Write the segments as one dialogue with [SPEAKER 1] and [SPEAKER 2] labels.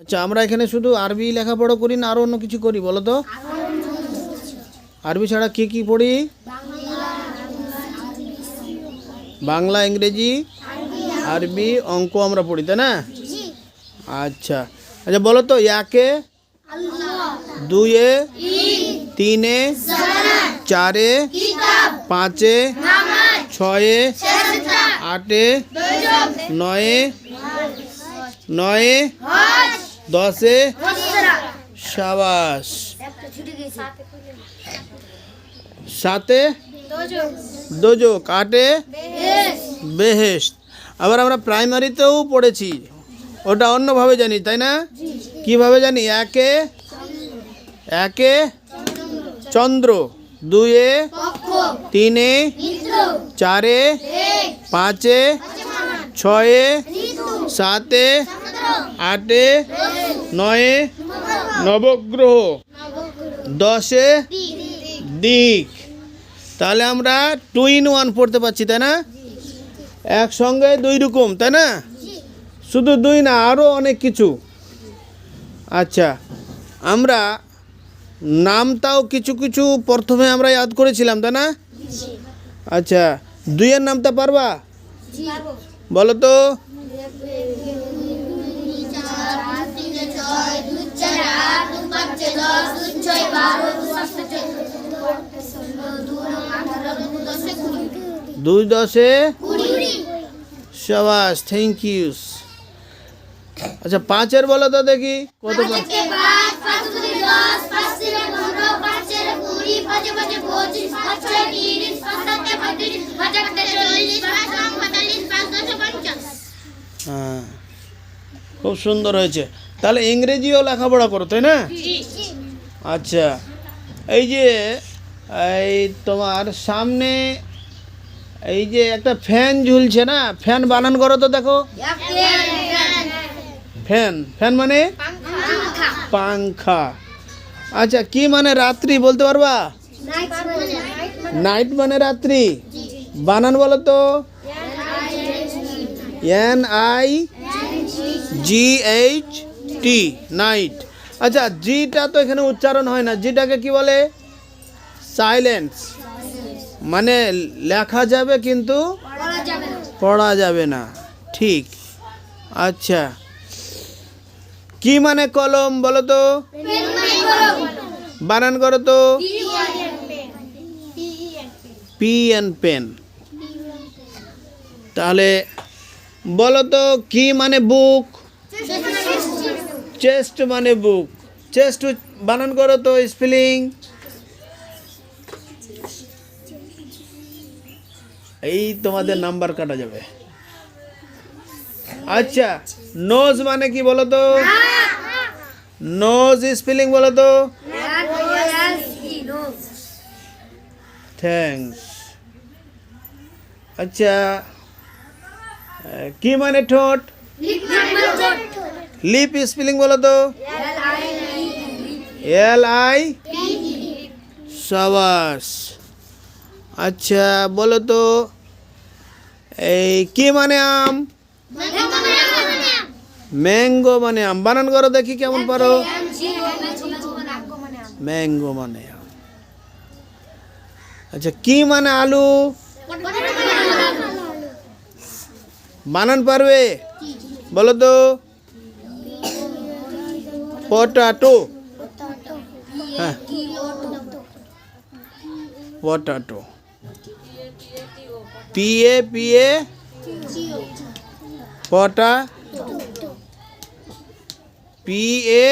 [SPEAKER 1] আচ্ছা আমরা এখানে শুধু আরবি লেখাপড়া করি না আরও অন্য কিছু করি, বলো তো? আরবি ছাড়া কি কি পড়ি? বাংলা, ইংরেজি, আরবি অঙ্ক আমরা পড়ি, তাই না? আচ্ছা আচ্ছা বলো তো, একে, দুয়ে, তিনে, চারে, পাঁচে, ছয়ে, আটে, নয়ে নয়ে দশে সাবাস। সাতে দোজো কাটে বেহেস্ট আবার আমরা প্রাইমারিতেও পড়েছি। ওটা অন্যভাবে জানি তাই না? কীভাবে জানি? একে একে চন্দ্র। দুয়ে তিনে চারে পাঁচে ছয়ে সাতে আটে নয়ে নবগ্রহ। দশে দিক। তাহলে আমরা টু ইন ওয়ান পড়তে পারছি তাই না? একসঙ্গে দুই রকম তাই না? শুধু দুই না আরও অনেক কিছু। আচ্ছা আমরা নামটাও কিছু কিছু প্রথমে আমরা ইয়াদ করেছিলাম তাই না? আচ্ছা দুইয়ের নামটা পারবা। বলো তো। দুই দশে সাবাস থ্যাংক ইউ আচ্ছা পাঁচের বলো তো দেখি কত হ্যাঁ খুব সুন্দর হয়েছে। তাহলে ইংরেজিও লেখাপড়া করো তাই না? আচ্ছা। এই যে, এই তোমার সামনে এই যে একটা ফ্যান ঝুলছে না? ফ্যান বানান করো তো দেখো। ফ্যান ফ্যান মানে? পাংখা। আচ্ছা কি মানে রাত্রি বলতে পারবা? নাইট মানে রাত্রি। বানান বলো তো। N I G H T, night. আচ্ছা জিটা তো এখানে উচ্চারণ হয় না। জিটাকে কি বলে? সাইলেন্স মানে লেখা যাবে কিন্তু পড়া যাবে না। ঠিক। আচ্ছা। কি মানে কলম বলো তো? বানান করো তো। পি এন পেন তাহলে বলো তো, কি মানে বুক চেস্ট মানে বুক। চেস্ট বানান করো তো, স্পেলিং। এই তোমাদের নাম্বার কাটা যাবে। আচ্ছা নোজ মানে কি বলো তো? নোজ স্পেলিং বলো তো? থ্যাংকস আচ্ছা কি মানে ঠোঁট? লিপ স্পেলিং বলো তো। এল আই সাবাস। আচ্ছা বলো তো, এই কি মানে আম? ম্যাঙ্গো মানে আম। বানান করো দেখি কেমন পারো। ম্যাঙ্গো মানে আম। আচ্ছা কি মানে আলু? বানান পারবে? বলো তো। পটাটো হ্যাঁ potato P A P A পটা পিএ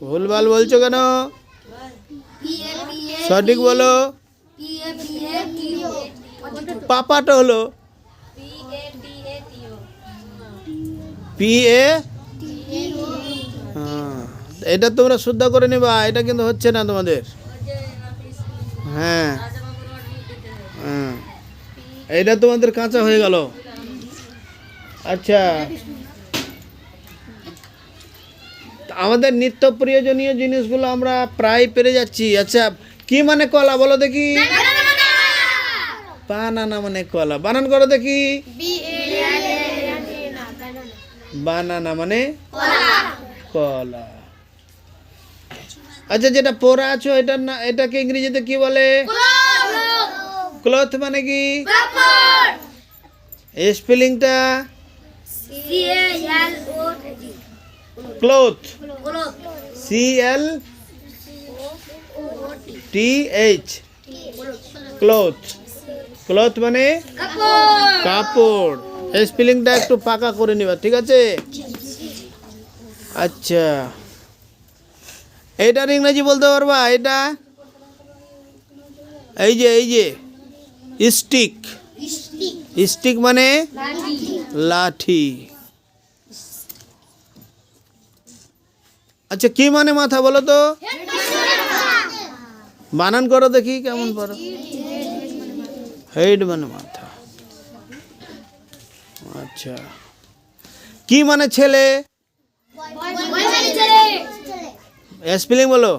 [SPEAKER 1] ভুলভাল বলছো কেন? সঠিক বলো। পাপাটা হলো। পি এ হ্যাঁ এটা তোমরা শুদ্ধ করে নেবা এটা কিন্তু হচ্ছে না তোমাদের হ্যাঁ হ্যাঁ এটা তোমাদের কাঁচা হয়ে গেল আচ্ছা আমাদের নিত্য প্রয়োজনীয় জিনিসগুলো আমরা প্রায় পেরে যাচ্ছি আচ্ছা কি মানে কলা বলো দেখি বানানা মানে কলা বানান করো দেখি বানানা মানে কলা। আচ্ছা যেটা পরা আছো এটা না এটাকে ইংরেজিতে কি বলে? ক্লথ। মানে কি? স্পেলিংটা? Cloth. C L T H cloth. Cloth. মানে? কাপড়। স্পেলিংটা একটু পাকা করে নিবা, ঠিক আছে? আচ্ছা। এইটার ইংরেজি বলতে পারবা? এটা এই যে এই যে। স্টিক স্টিক মানে? লাঠি। আচ্ছা কি মানে মাথা বলো তো? বানান করো দেখি, কেমন পারো। হেড মানে মাথা। আচ্ছা। কি মানে ছেলে? স্পেলিং বলো।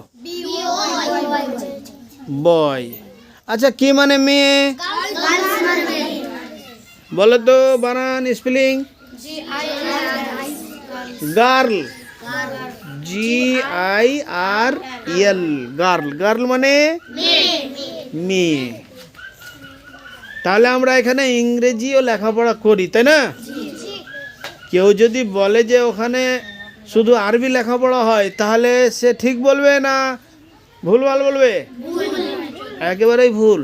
[SPEAKER 1] বয় আচ্ছা কি মানে মেয়ে? বলো তো বানান spelling girl G I R L girl girl মানে? মেয়ে। তাহলে আমরা এখানে ইংরেজিও লেখাপড়া করি, তাই না? কেউ যদি বলে যে ওখানে শুধু আরবি লেখাপড়া হয়, তাহলে সে ঠিক বলবে না ভুল ভালো বলবে? একেবারেই ভুল।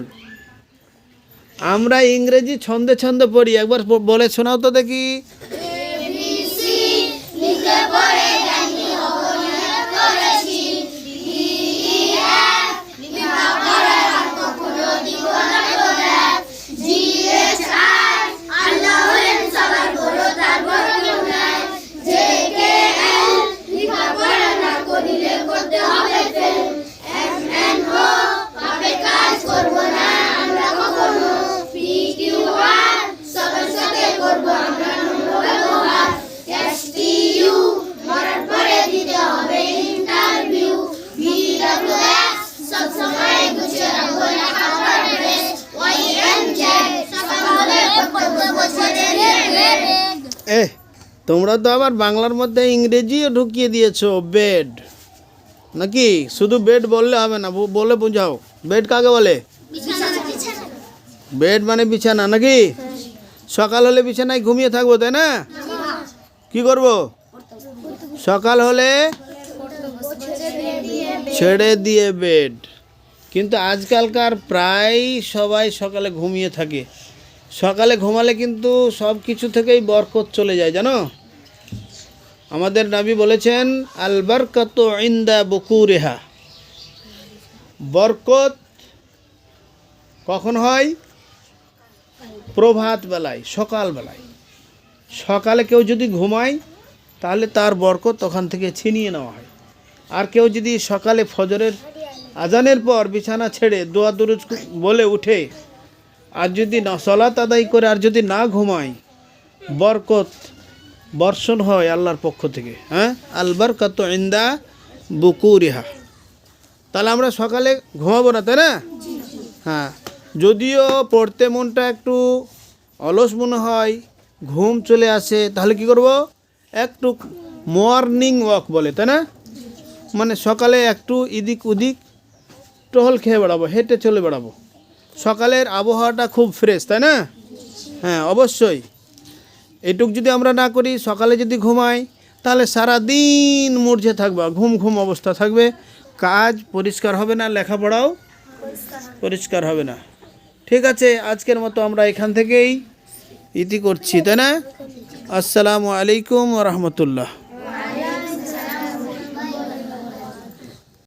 [SPEAKER 1] আমরা ইংরেজি ছন্দে ছন্দে পড়ি, একবার বলে শোনাও তো দেখি। তোমরা তো আবার বাংলার মধ্যে ইংরেজিও ঢুকিয়ে দিয়েছ বেড নাকি? শুধু বেড বললে হবে না বলে বোঝাও। বেড কাকে বলে? বেড মানে বিছানা, নাকি? সকাল হলে বিছানায় ঘুমিয়ে থাকব, তাই না? কি করব? সকাল হলে ছেড়ে দিয়ে বেড কিন্তু আজকালকার প্রায় সবাই সকালে ঘুমিয়ে থাকে। সকালে ঘুমালে কিন্তু সব কিছু থেকেই বরকত চলে যায়, জানো? আমাদের নবী বলেছেন, আলবারকত ইন্দা বকুরেহা। বরকত কখন হয়? প্রভাত বেলায়, সকাল বেলায়। সকালে কেউ যদি ঘুমায়, তাহলে তার বরকত তখন থেকে ছিনিয়ে নেওয়া হয়। আর কেউ যদি সকালে ফজরের আজানের পর বিছানা ছেড়ে দোয়া দুরুজ বলে উঠে, আর যদি না সলাত আদায় করে, আর যদি না ঘুমায়, বরকত বর্ষণ হয় আল্লাহর পক্ষ থেকে হ্যাঁ? আল বরকত ইন্দা বুকুরিহা। তাহলে আমরা সকালে ঘুমাবো না, তাই না? হ্যাঁ। যদিও পড়তে মনটা একটু অলস মনে হয়, ঘুম চলে আসে, তাহলে কি করব? একটু মর্নিং ওয়াক বলে, তাই না? মানে সকালে একটু ইদিক উদিক টহল খেয়ে বেড়াবো, হেঁটে চলে বেড়াবো। সকালের আবহাওয়াটা খুব ফ্রেশ তাই না? হ্যাঁ অবশ্যই। এটুক যদি আমরা না করি, সকালে যদি ঘুমাই, তাহলে সারা দিন মূর্ছে থাকবে, ঘুম ঘুম অবস্থা থাকবে। কাজ পরিষ্কার হবে না, লেখাপড়াও পরিষ্কার হবে না। ঠিক আছে, আজকের মতো আমরা এখান থেকেই ইতি করছি, তাই না? আসসালামু আলাইকুম রহমতুল্লাহ।